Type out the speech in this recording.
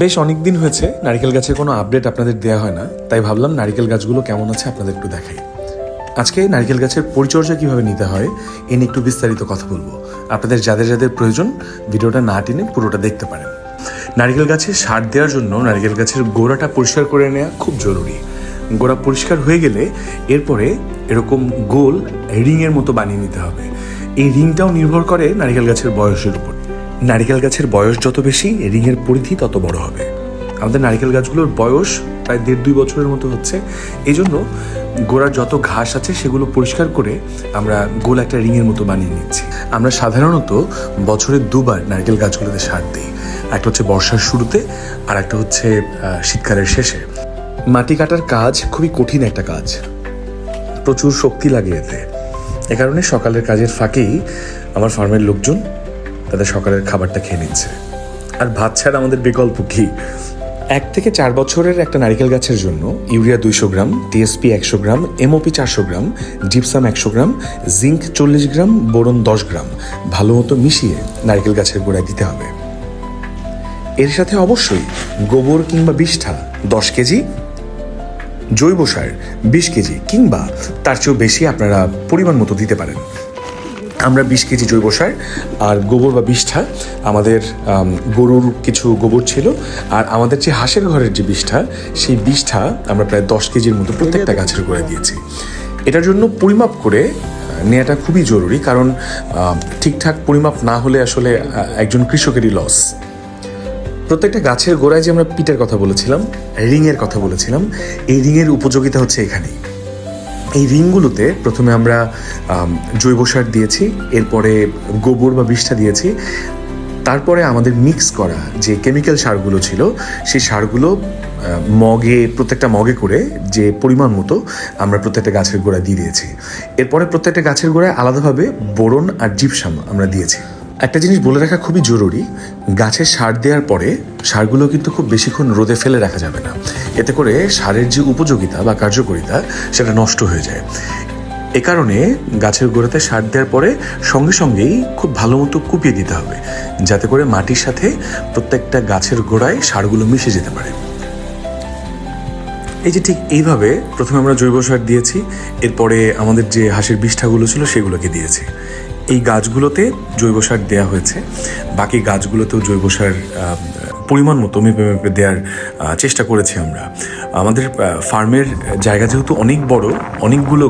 বেশ অনেক দিন হয়েছে, নারিকেল গাছের কোনো আপডেট আপনাদের দেওয়া হয় না, তাই ভাবলাম নারিকেল গাছগুলো কেমন আছে আপনাদের একটু দেখাই। আজকে নারিকেল গাছের পরিচর্যা কীভাবে নিতে হয়, এ নিয়ে একটু বিস্তারিত কথা বলব। আপনাদের যাদের যাদের প্রয়োজন, ভিডিওটা না টেনে পুরোটা দেখতে পারেন। নারিকেল গাছে সার দেওয়ার জন্য নারিকেল গাছের গোড়াটা পরিষ্কার করে নেওয়া খুব জরুরি। গোড়া পরিষ্কার হয়ে গেলে এরপরে এরকম গোল রিংয়ের মতো বানিয়ে নিতে হবে। এই রিংটাও নির্ভর করে নারিকেল গাছের বয়সের উপর। নারিকেল গাছের বয়স যত বেশি, রিংয়ের পরিধি তত বড় হবে। আমাদের নারিকেল গাছগুলোর বয়স প্রায় দেড় দুই বছরের মতো হচ্ছে। এই জন্য গোড়ার যত ঘাস আছে, সেগুলো পরিষ্কার করে আমরা গোল একটা রিংয়ের মতো বানিয়ে নিচ্ছি। আমরা সাধারণত বছরে দুবার নারকেল গাছগুলোতে সার দিই। একটা হচ্ছে বর্ষার শুরুতে, আর একটা হচ্ছে শীতকালের শেষে। মাটি কাটার কাজ খুবই কঠিন একটা কাজ। প্রচুর শক্তি লাগে এতে। এ কারণে সকালের কাজের ফাঁকেই আমার ফার্মের লোকজন তাদের সকালের খাবারটা খেয়ে নিচ্ছে। আর ভাত ছাড়া আমাদের বিকল্প কি? এক থেকে চার বছরের একটা নারিকেল গাছের জন্য ইউরিয়া দুইশো গ্রাম টিএসপি একশো গ্রাম এমওপি চারশো গ্রাম, জিপসাম একশো গ্রাম, জিঙ্ক চল্লিশ গ্রাম, বোরন দশ গ্রাম, ভালো মতো মিশিয়ে নারিকেল গাছের গোড়ায় দিতে হবে। এর সাথে অবশ্যই গোবর কিংবা বিষ্ঠা দশ কেজি, জৈব সার বিশ কেজি কিংবা তার চেয়েও বেশি আপনারা পরিমাণ মতো দিতে পারেন। আমরা বিশ কেজি জৈব সার আর গোবর বা বিষ্ঠা, আমাদের গরুর কিছু গোবর ছিল। আর আমাদের যে হাঁসের ঘরের যে বিষ্ঠা, সেই বিষ্ঠা আমরা প্রায় দশ কেজির মতো প্রত্যেকটা গাছের গোড়ায় দিয়েছি। এটার জন্য পরিমাপ করে নেওয়াটা খুবই জরুরি কারণ ঠিকঠাক পরিমাপ না হলে আসলে একজন কৃষকেরই লস প্রত্যেকটা গাছের গোড়ায় যে আমরা পিটের কথা বলেছিলাম, রিংয়ের কথা বলেছিলাম, এই রিংয়ের উপযোগিতা হচ্ছে এখানেই। এই রিংগুলোতে প্রথমে আমরা জৈব সার দিয়েছি, এরপরে গোবর বা বিষ্ঠা দিয়েছি। তারপরে আমাদের মিক্স করা যে কেমিক্যাল সারগুলো ছিল, সেই সারগুলো মগে, প্রত্যেকটা মগে করে যে পরিমাণ মতো আমরা প্রত্যেকটা গাছের গোড়ায় দিয়ে দিয়েছি। এরপরে প্রত্যেকটা গাছের গোড়ায় আলাদাভাবে বোরন আর জিপসাম আমরা দিয়েছি। একটা জিনিস বলে রাখা খুবই জরুরি, গাছে সার দেওয়ার পরে সারগুলো কিন্তু খুব বেশিক্ষণ রোদে ফেলে রাখা যাবে না। এতে করে সারের যে উপযোগিতা বা কার্যকারিতা, সেটা নষ্ট হয়ে যায়। এ কারণে গাছের গোড়াতে সার দেওয়ার পরে সঙ্গে সঙ্গেই খুব ভালো মতো কুপিয়ে দিতে হবে, যাতে করে মাটির সাথে প্রত্যেকটা গাছের গোড়ায় সারগুলো মিশে যেতে পারে। এই যে ঠিক এইভাবে প্রথমে আমরা জৈব সার দিয়েছি, এরপরে আমাদের যে হাঁসের বিষ্ঠাগুলো ছিল সেগুলোকে দিয়েছি। এই গাছগুলোতে জৈব সার দেওয়া হয়েছে। বাকি গাছগুলোতেও জৈব সার পরিমাণ মতো মেপে মেপে দেওয়ার চেষ্টা করেছি আমরা। আমাদের ফার্মের জায়গা যেহেতু অনেক বড়, অনেকগুলো